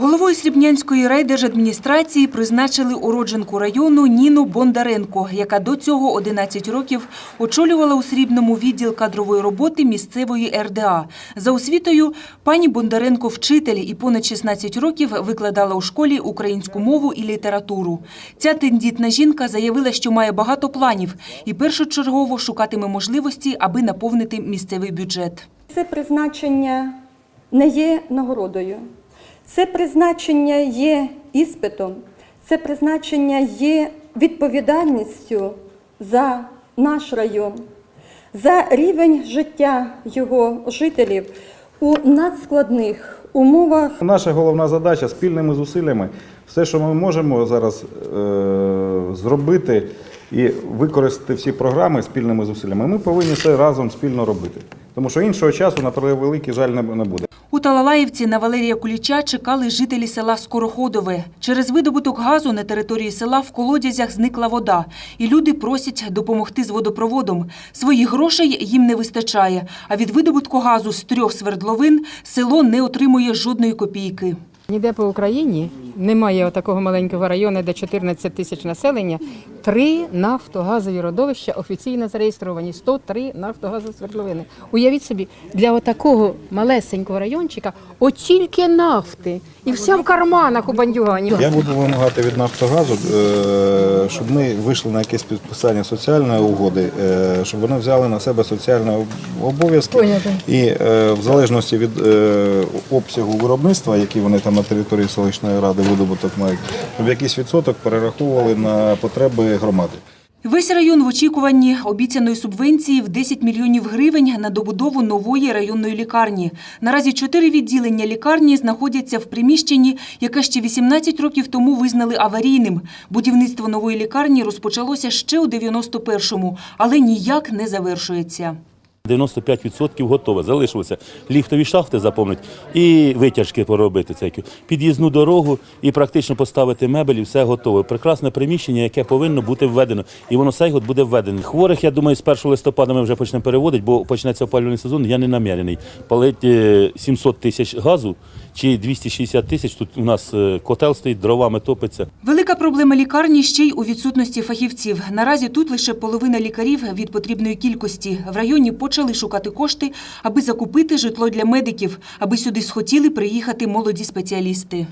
Головою Срібнянської райдержадміністрації призначили уродженку району Ніну Бондаренко, яка до цього 11 років очолювала у Срібному відділ кадрової роботи місцевої РДА. За освітою пані Бондаренко вчитель і понад 16 років викладала у школі українську мову і літературу. Ця тендітна жінка заявила, що має багато планів і першочергово шукатиме можливості, аби наповнити місцевий бюджет. Це призначення не є нагородою. Це призначення є іспитом, це призначення є відповідальністю за наш район, за рівень життя його жителів у надскладних умовах Наша головна задача спільними зусиллями, все, що ми можемо зараз е, зробити і використати всі програми спільними зусиллями, ми повинні це разом спільно робити. Тому що іншого часу, на превеликий жаль, не буде. У Талалаївці на Валерія Куліча чекали жителі села Скороходове. Через видобуток газу на території села в колодязях зникла вода, і люди просять допомогти з водопроводом. Своїх грошей їм не вистачає, а від видобутку газу з трьох свердловин село не отримує жодної копійки. Ніде по Україні немає такого маленького району, де 14 тисяч населення. Три нафтогазові родовища офіційно зареєстровані. 103 нафтогазосвердловини. Уявіть собі, для отакого малесенького райончика от тільки нафти. І вся в карманах у бандюганів. Я буду вимагати від Нафтогазу, е, щоб ми вийшли на якесь підписання соціальної угоди, е, щоб вони взяли на себе соціальні обов'язки і е, в залежності від обсягу виробництва, який вони там на території селищної ради видобуток мають, щоб якийсь відсоток перераховували на потреби громади. Весь район в очікуванні обіцяної субвенції в 10 мільйонів гривень на добудову нової районної лікарні. Наразі чотири відділення лікарні знаходяться в приміщенні, яке ще 18 років тому визнали аварійним. Будівництво нової лікарні розпочалося ще у 91-му, але ніяк не завершується. 95% готове. Залишилося ліфтові шахти заповнити і витяжки поробити цей під'їзну дорогу і практично поставити мебелі, все готове. Прекрасне приміщення, яке повинно бути введено. І воно цей год буде введено. Хворих, я думаю, з 1 листопада ми вже почнемо переводити, бо почнеться опалювальний сезон. Я не намірений. Палити 700 тисяч газу чи 260 тисяч. Тут у нас е, котел стоїть, дровами топиться. Велика проблема лікарні ще й у відсутності фахівців. Наразі тут лише половина лікарів від потрібної кількості. В районі почали шукати кошти, аби закупити житло для медиків, аби сюди схотіли приїхати молоді спеціалісти.